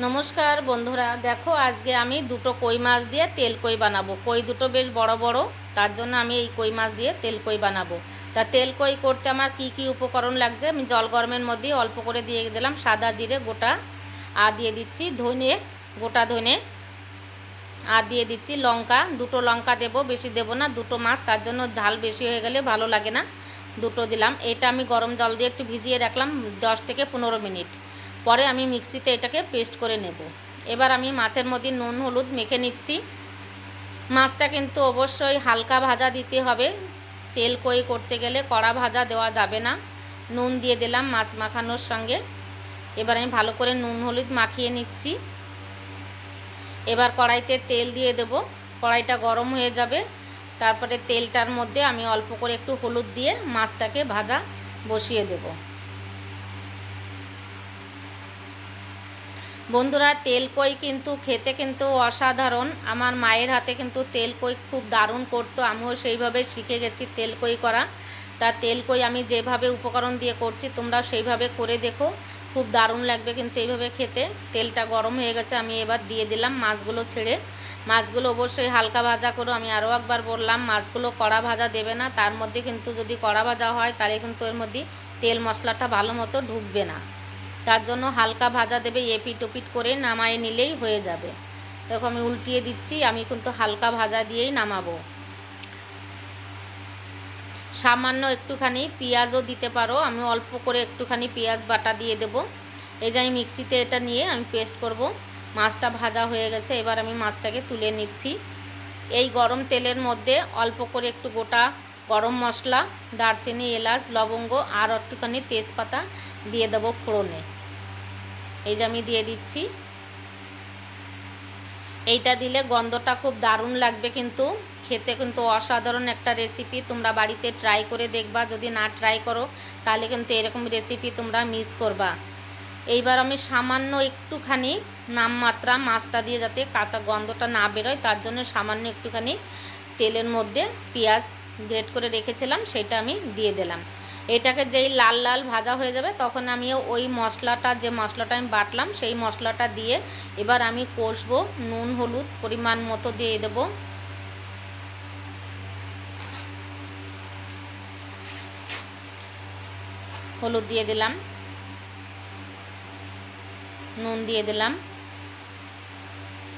নমস্কার বন্ধুরা, দেখো আজকে আমি দুটো কই মাছ দিয়ে তেল কই বানাবো। কই দুটো বেশ বড় বড়, তার জন্য আমি এই কই মাছ দিয়ে তেল কই বানাবো। তা তেল কই করতে আমার কি কি উপকরণ লাগছে আমি জল গরমের মধ্যে অল্প করে দিয়ে দিলাম, সাদা জিরে গোটা, আর দিয়ে দিচ্ছি ধনে, গোটা ধনে, আর দিয়ে দিচ্ছি লঙ্কা। দুটো লঙ্কা দেবো, বেশি দেবো না, দুটো মাছ, তার জন্য ঝাল বেশি হয়ে গেলে ভালো লাগে না। দুটো দিলাম, এটা আমি গরম জল দিয়ে একটু ভিজিয়ে রাখলাম দশ থেকে পনেরো মিনিট। পরে আমি মিক্সিতে এটাকে পেস্ট করে নেব। এবার আমি মাছের মধ্যে নুন, হলুদ মেখে নিচ্ছি। মাছটা কিন্তু অবশ্যই হালকা ভাজা দিতে হবে। তেল কই করতে গেলে কড়া ভাজা দেওয়া যাবে না। নুন দিয়ে দিলাম মাছ মাখানোর সঙ্গে। এবার আমি ভালো করে নুন, হলুদ মাখিয়ে নিচ্ছি। এবার কড়াইতে তেল দিয়ে দেব। কড়াইটা গরম হয়ে যাবে। তারপরে তেলটার মধ্যে আমি অল্প করে একটু হলুদ দিয়ে মাছটাকে ভাজা বসিয়ে দেব। বন্ধুরা, তেল কই কিন্তু খেতে কিন্তু অসাধারণ। আমার মায়ের হাতে কিন্তু তেল কই খুব দারুণ করতো, আমিও সেইভাবে শিখে গেছি তেল কই করা। তা তেল কই আমি যেভাবে উপকরণ দিয়ে করছি তোমরা সেইভাবে করে দেখো। খুব দারুণ লাগবে কিন্তু এইভাবে খেতে। তেলটা গরম হয়ে গেছে, আমি এবার দিয়ে দিলাম মাছগুলো ছেড়ে। মাছগুলো অবশ্যই হালকা ভাজা করো, আমি আরও একবার বললাম, মাছগুলো কড়া ভাজা দেবে না, তার মধ্যে কিন্তু যদি কড়া ভাজা হয়, তাহলে কিন্তু এর মধ্যে তেল মশলাটা ভালো মতো ঢুকবে না। তার জন্য হালকা ভাজা দেবে এপিট ওপিট করে নামায়ে নিলেই হয়ে যাবে। দেখো আমি উল্টিয়ে দিচ্ছি, আমি কিন্তু হালকা ভাজা দিয়েই নামাবো। সামান্য একটুখানি পেঁয়াজও দিতে পারো, আমি অল্প করে একটুখানি পেঁয়াজ বাটা দিয়ে দেবো। এই যে আমি মিক্সিতে এটা নিয়ে আমি পেস্ট করব, মাছটা ভাজা হয়ে গেছে, এবার আমি মাছটাকে তুলে নিচ্ছি। এই গরম তেলের মধ্যে অল্প করে একটু গোটা গরম মশলা, দারচিনি, এলাচ, লবঙ্গ আর একটুখানি তেজপাতা দিয়ে দেবো ফোড়নে। এই যে আমি দিয়ে দিচ্ছি। এইটা দিলে গন্ধটা খুব দারুণ লাগবে কিন্তু। খেতে কিন্তু অসাধারণ একটা রেসিপি তোমরা বাড়িতে ট্রাই করে দেখবা। যদি না ট্রাই করো, তাহলে কিন্তু এরকম রেসিপি তোমরা মিস করবা। এইবার আমি সামান্য একটুখানি নামমাত্রা মাছটা দিয়ে যাতে কাঁচা গন্ধটা না বেরোয়, তার জন্য সামান্য একটুখানি তেলের মধ্যে পেঁয়াজ গ্রেট করে রেখেছিলাম, সেটা আমি দিয়ে দিলাম। এটাকে যেই লাল লাল ভাজা হয়ে যাবে, তখন আমি ওই মশলাটা, যে মশলাটা আমি বাটলাম, সেই মশলাটা দিয়ে এবার আমি কষবো, নুন, হলুদ পরিমাণ মতো দিয়ে দেবো। হলুদ দিয়ে দিলাম। নুন দিয়ে দিলাম।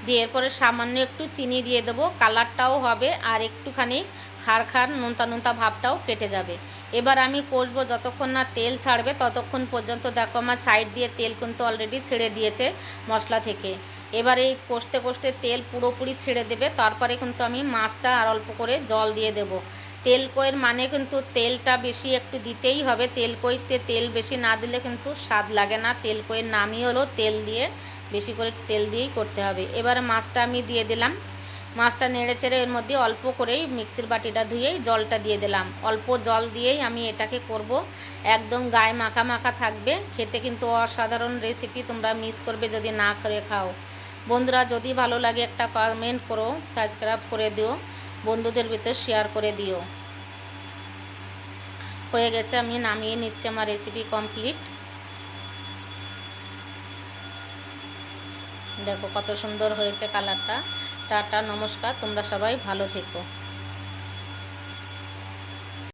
দিয়ে এরপরে সামান্য একটু চিনি দিয়ে দেবো। কালারটাও হবে আর একটুখানি খাড় খাড় নোনতা নোনতা ভাবটাও কেটে যাবে। এবার আমি কষবো যতক্ষণ না তেল ছাড়বে, ততক্ষণ পর্যন্ত দেখো আমার সাইড দিয়ে তেল কিন্তু অলরেডি ছেড়ে দিয়েছে মশলা থেকে। এবার এই কষতে কষতে তেল পুরোপুরি ছেড়ে দেবে, তারপরে কিন্তু আমি মাছটা আর অল্প করে জল দিয়ে দেব। তেল কইয়ের মানে কিন্তু তেলটা বেশি একটু দিতেই হবে, তেল কইতে তেল বেশি না দিলে কিন্তু স্বাদ লাগে না। তেল কইয়ের নামই হলো তেল দিয়ে বেশি করে তেল দিয়েই করতে হবে। এবারে মাছটা আমি দিয়ে দিলাম। মাছটা নেড়ে চেড়ে এর মধ্যে অল্প করেই মিক্সির বাটিটা ধুয়েই জলটা দিয়ে দিলাম। অল্প জল দিয়েই আমি এটাকে করব। একদম গায়ে মাখা মাখা থাকবে। খেতে কিন্তু অসাধারণ রেসিপি তোমরা মিস করবে যদি না করে খাও। বন্ধুরা, যদি ভালো লাগে একটা কমেন্ট করো সাবস্ক্রাইব করে দিও। বন্ধুদের ভিতর শেয়ার করে দিও। হয়ে গেছে, আমি নামিয়ে নিচ্ছি আমার রেসিপি কমপ্লিট দেখো কত সুন্দর হয়েছে কালারটা টাটা নমস্কার তোমরা সবাই ভালো থেকো।